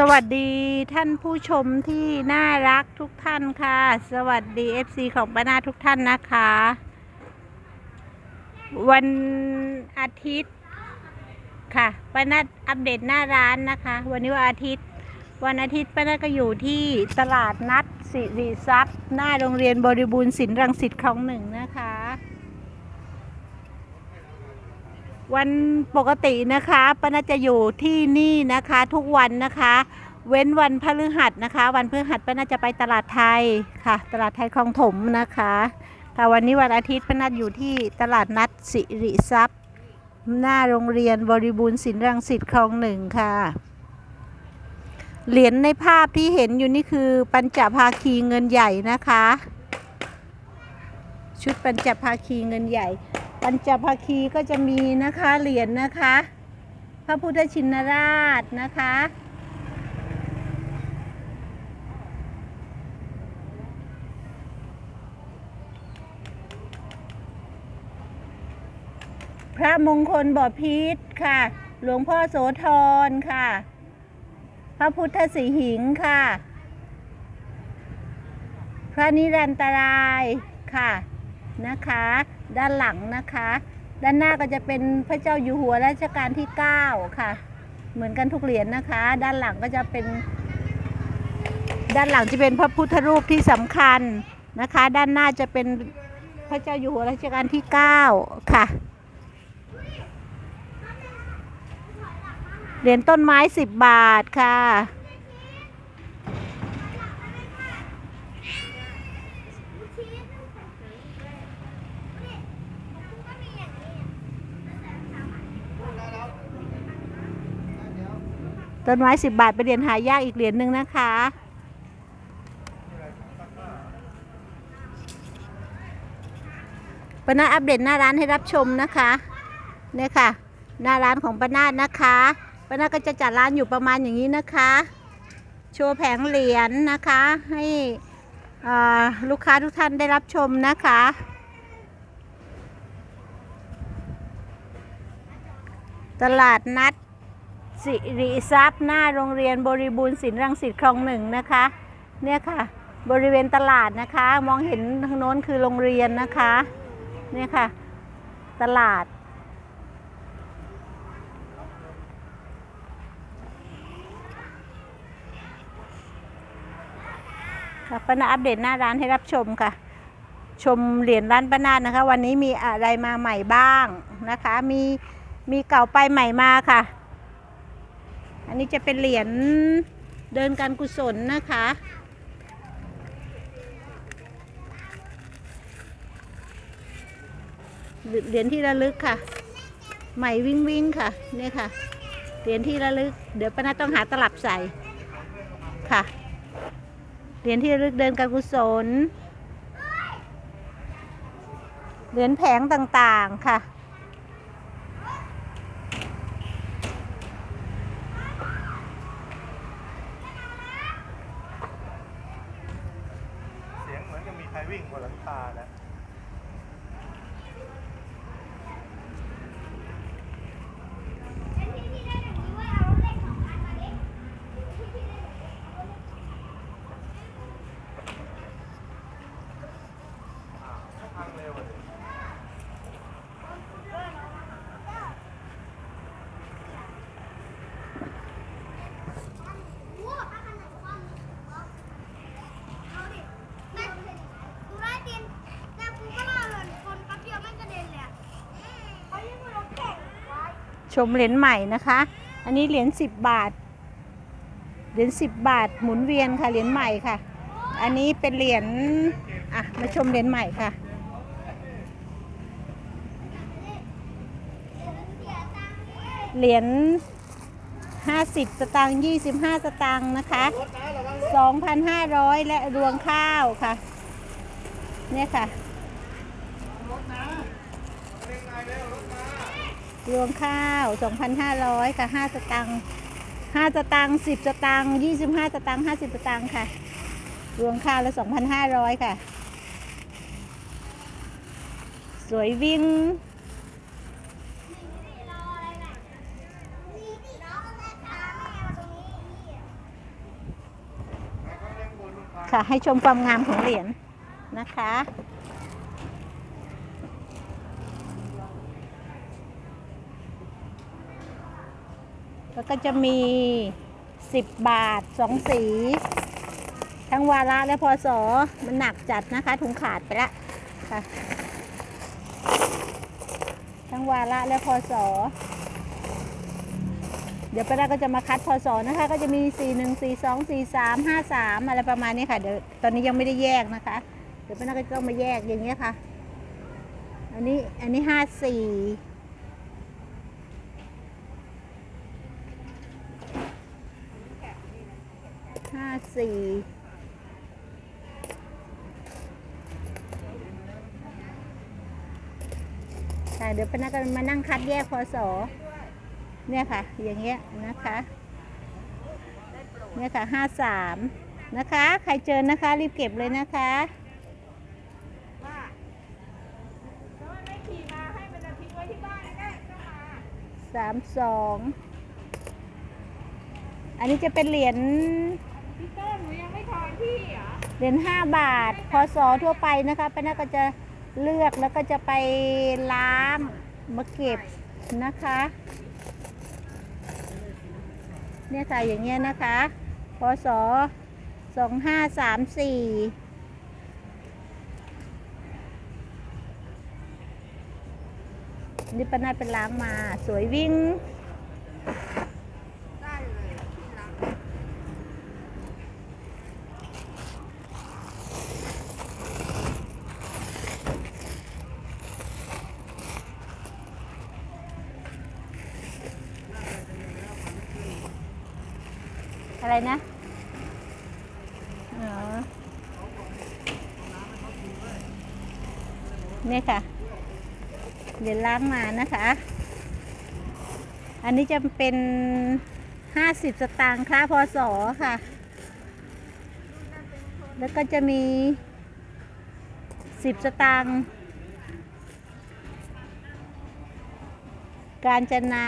สวัสดีท่านผู้ชมที่น่ารักทุกท่านค่ะ สวัสดี FC ของป้านาทุกท่านนะคะ วันอาทิตย์ค่ะป้านาอัปเดตหน้าร้านนะคะ วันนี้วันอาทิตย์ วันอาทิตย์ป้านาก็อยู่ที่ตลาดนัดสิริทรัพย์ หน้าโรงเรียนบริบูรณ์ศิลป์รังสิตคลองหนึ่งนะคะ วันปกตินะคะป้านาจะอยู่ที่นี่นะคะทุกวันนะคะ เว้นวันพฤหัสนะคะ วันพฤหัสป้านาจะไปตลาดไทยค่ะ ตลาดไทยคลองถมนะคะค่ะวันนี้วันอาทิตย์ป้านาอยู่ที่ตลาดนัดสิริทรัพย์ หน้าโรงเรียนบริบูรณ์ศิลป์รังสิตคลองหนึ่งค่ะ เหรียญในภาพที่เห็นอยู่นี่คือปัญจภาคีเงินใหญ่นะคะ ชุดปัญจภาคีเงินใหญ่ ปัญจภาคีก็จะมีนะคะเหรียญนะคะ พระพุทธชินราชนะคะ พระมงคลบ่อพิษค่ะ หลวงพ่อโสธรค่ะ พระพุทธสีหิงค่ะ พระนิรันตรายค่ะนะคะ ด้านหลังนะคะ ด้านหน้าก็จะเป็นพระเจ้าอยู่หัวรัชกาลที่ 9 ค่ะ เหมือนกันทุกเหรียญนะคะ ด้านหลังก็จะเป็น ด้านหลังจะเป็นพระพุทธรูปที่สำคัญนะคะ ด้านหน้าจะเป็นพระเจ้าอยู่หัวรัชกาลที่ 9 ค่ะเหรียญต้นไม้ 10 บาทค่ะ ต้นไม้10บบาทเป็นเหรียญหายากอีกเหรียญหนึ่งนะคะ ปนาอัปเดตหน้าร้านให้รับชมนะคะเนี่ยค่ะ หน้าร้านของปนาดนะคะปนาก็จะจัดร้านอยู่ประมาณอย่างนี้นะคะ โชว์แผงเหรียญนะคะ ให้ลูกค้าทุกท่านได้รับชมนะคะตลาดนัด สิริทรัพย์หน้าโรงเรียนบริบูรณ์ศิลป์รังสิตคลองหนึ่งนะคะ เนี่ยค่ะ บริเวณตลาดนะคะ มองเห็นทางโน้นคือโรงเรียนนะคะ เนี่ยค่ะ ตลาด ค่ะป้านาอัปเดตหน้าร้านให้รับชมค่ะ ชมเหรียญร้านป้านาดนะคะ วันนี้มีอะไรมาใหม่บ้างนะคะ มีมีเก่าไปใหม่มาค่ะ อันนี้จะเป็นเหรียญเดินการกุศลนะคะ เหรียญที่ระลึกค่ะ ใหม่วิ่งวิ่งค่ะเนี่ยค่ะ เหรียญที่ระลึก เดี๋ยวป้านาต้องหาตลับใส่ค่ะ เหรียญที่ระลึกเดินการกุศล เหรียญแผงต่างๆค่ะ เสียงเหมือนกับมีใครวิ่งบนหลังคานะ พังเร็วเลย ชมเหรียญใหม่นะคะ อันนี้เหรียญสิบบาท เหรียญสิบบาทหมุนเวียนค่ะเหรียญใหม่ค่ะ อันนี้เป็นเหรียญอะมาชมเหรียญใหม่ค่ะเหรียญห้าสิบสตางค์ยี่สิบห้าสตางค์นะคะสองพันห้าร้อยและรวงข้าวค่ะ เนี่ยค่ะ รวมข้าว 2,500 ค่ะ 5 สตังค์5สตังค์10 สตังค์25 สตังค์50 สตังค์ค่ะ รวมข้าวล้ว2,500 ค่ะ สวยวิ่งค่ะ ให้ชมความงามของเหรียญนะคะ แล้ว ก็จะมี 10 บาท 2 สี ทั้งวาระและพอสอมันหนักจัดนะคะ ถุงขาดไปละค่ะ ทั้งวาระและพอสอเดี๋ยวป้าดาก็จะมาคัดพอสอนะคะ ก็จะมี 4 1 4 2 4 3 5 3 อะไรประมาณนี้ค่ะ เดี๋ยวตอนนี้ยังไม่ได้แยกนะคะ เดี๋ยวป้าดาก็ต้องมาแยกอย่างเงี้ยค่ะ อันนี้ อันนี้ 5 ห้าสี่ค่ะเดี๋ยวพนักงานมานั่งคัดแยกพอสอเนี่ยค่ะ อย่างเงี้ยนะคะ เนี่ยค่ะห้าสามนะคะ ใครเจอนะคะ รีบเก็บเลยนะคะสามสอง อันนี้จะเป็นเหรียญ พี่ต้หนูยังไม่ทอนพี่เหรอเหรียญห้าบาทพศทั่วไปนะคะป้านาก็จะเลือกแล้วก็จะไปล้างมาเก็บนะคะ เนี่ยค่ะอย่างเงี้ยนะคะ พศสองห้าสามสี่นี่ป้านาเป็นล้างมาสวยวิ่ง ได้เลยที่รัก อะไรนะอ๋อนี่ค่ะ เดี๋ยวล้างมานะคะ อันนี้จะเป็นห้าสิบสตางค์ค่าพศค่ะ แล้วก็จะมีสิบสตางค์การจนา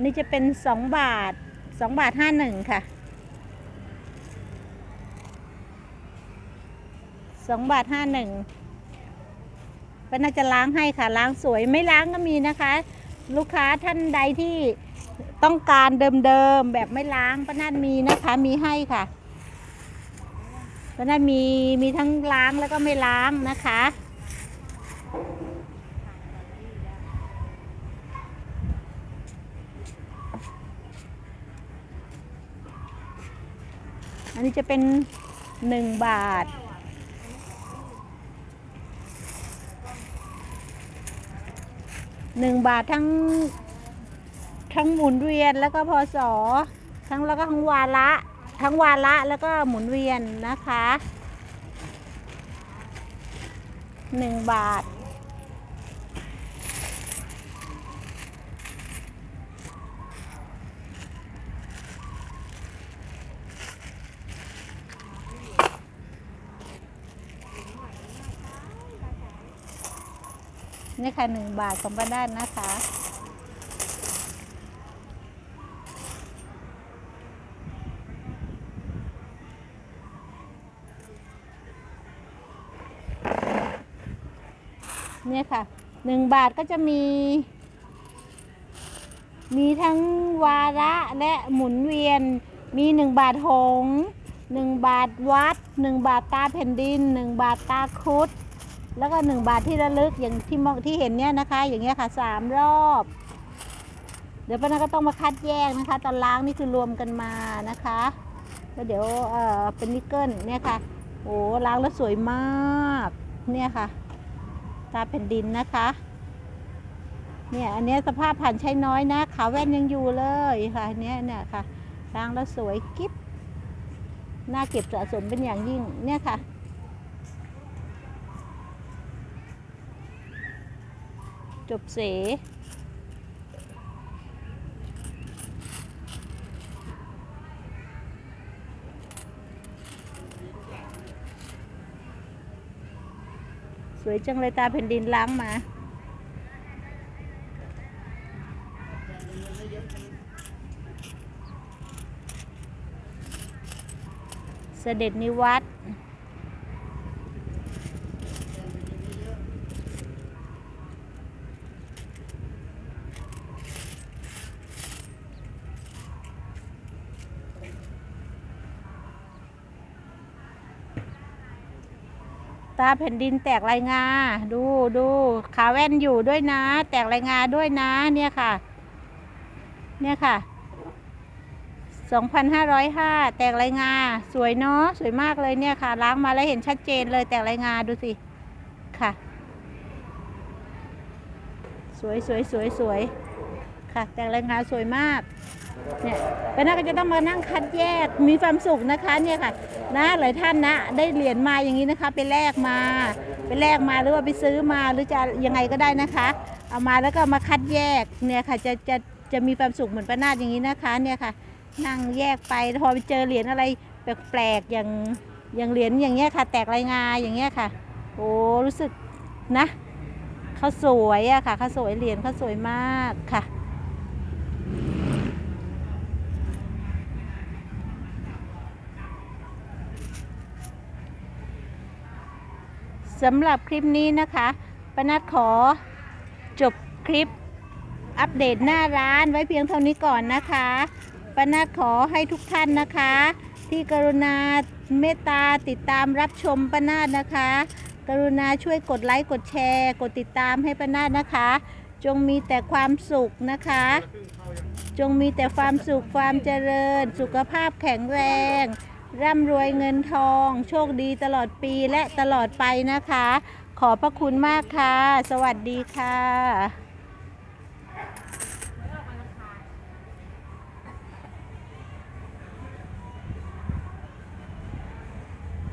นนี้จะเป็นสองบาทสองบาทห้าหนึ่งค่ะสองบาทห้าหนึ่งก็น่าจะล้างให้ค่ะ ล้างสวยไม่ล้างก็มีนะคะ ลูกค้าท่านใดที่ต้องการเดิมๆแบบไม่ล้างป้านันมีนะคะมีให้ค่ะป้านันมีมีทั้งล้างแล้วก็ไม่ล้างนะคะ นนี้จะเป็นหนึ่งบาท หนึ่งบาททั้ง ทั้งหมุนเวียนแล้วก็พศทั้งแล้วก็ทั้งวาระทั้งวาระแล้วก็หมุนเวียนนะคะหนึ่งบาท นี่ค่ะหนึ่งบาทของป้าด้านนะคะ เนี่ยค่ะหนึ่งบาทก็จะมี มีทั้งวาระและหมุนเวียน มีหนึ่งบาทหงหนึ่งบาทวัดหนึ่งบาทตาแผ่นดินหนึ่งบาทตาคุด แล้วก็หนึ่งบาทที่ระลึกอย่างที่มองที่เห็นเนี่ยนะคะ อย่างเงี้ยค่ะสามรอบ เดี๋ยวป้านาก็ต้องมาคัดแยกนะคะ ตอนล้างนี่คือรวมกันมานะคะแล้วเดี๋ยวเออเป็นนิกเกิลเนี่ยค่ะโอ้ล้างแล้วสวยมากเนี่ยค่ะ ตาแผ่นดินนะคะเนี่ยอันเนี้ยสภาพผ่านใช้น้อยนะขาแว่นยังอยู่เลยค่ะอันเนี้ยเนี่ยค่ะล้างแล้วสวยกิ๊บน่าเก็บสะสมเป็นอย่างยิ่งเนี่ยค่ะ จบเสสวยจังเลยตาแผ่นดินล้างมา เสด็จนิวัต ตาแผ่นดินแตกรายงา ดูดูขาแว่นอยู่ด้วยนะ แตกรายงาด้วยนะ เนี่ยค่ะ เนี่ยค่ะ2,505 แตกรายงา สวยเนาะสวยมากเลยเนี่ยค่ะ ล้างมาแล้วเห็นชัดเจนเลยแตกรายงาดูสิ ค่ะ สวยสวยสวยสวยค่ะ แตกรายงาสวยมาก เนี่ยป็นน่าก็จะต้องมานั่งคัดแยกมีความสุขนะคะเนี่ยค่ะนะหลายท่านนะได้เหรียญมาอย่างนี้นะคะ ไปแลกมาไปแลกมาหรือว่าไปซื้อมาหรือจะยังไงก็ได้นะคะ เอามาแล้วก็มาคัดแยกเนี่ยค่ะจะจะจะมีความสุขเหมือนป้านาอย่างนี้นะคะเนี่ยค่ะนั่งแยกไปพอไปเจอเหรียญอะไรแปลกๆอย่างอย่างเหรียญอย่างเงี้ยค่ะ แตกรายงาอย่างเงี้ยค่ะ โอ้รู้สึกนะเขาสวยอะค่ะเขาสวยเหรียญเขาสวยมากค่ะ สำหรับคลิปนี้นะคะปนัดขอจบคลิปอัปเดตหน้าร้านไว้เพียงเท่านี้ก่อนนะคะปนัดขอให้ทุกท่านนะคะ ที่กรุณาเมตตาติดตามรับชมปนาดนะคะ กรุณาช่วยกดไลค์กดแชร์ กดติดตามให้ปนาดนะคะ จงมีแต่ความสุขนะคะ จงมีแต่ความสุขความเจริญ สุขภาพแข็งแรง ร่ำรวยเงินทอง โชคดีตลอดปีและตลอดไปนะคะ ขอพระคุณมากค่ะ สวัสดีค่ะ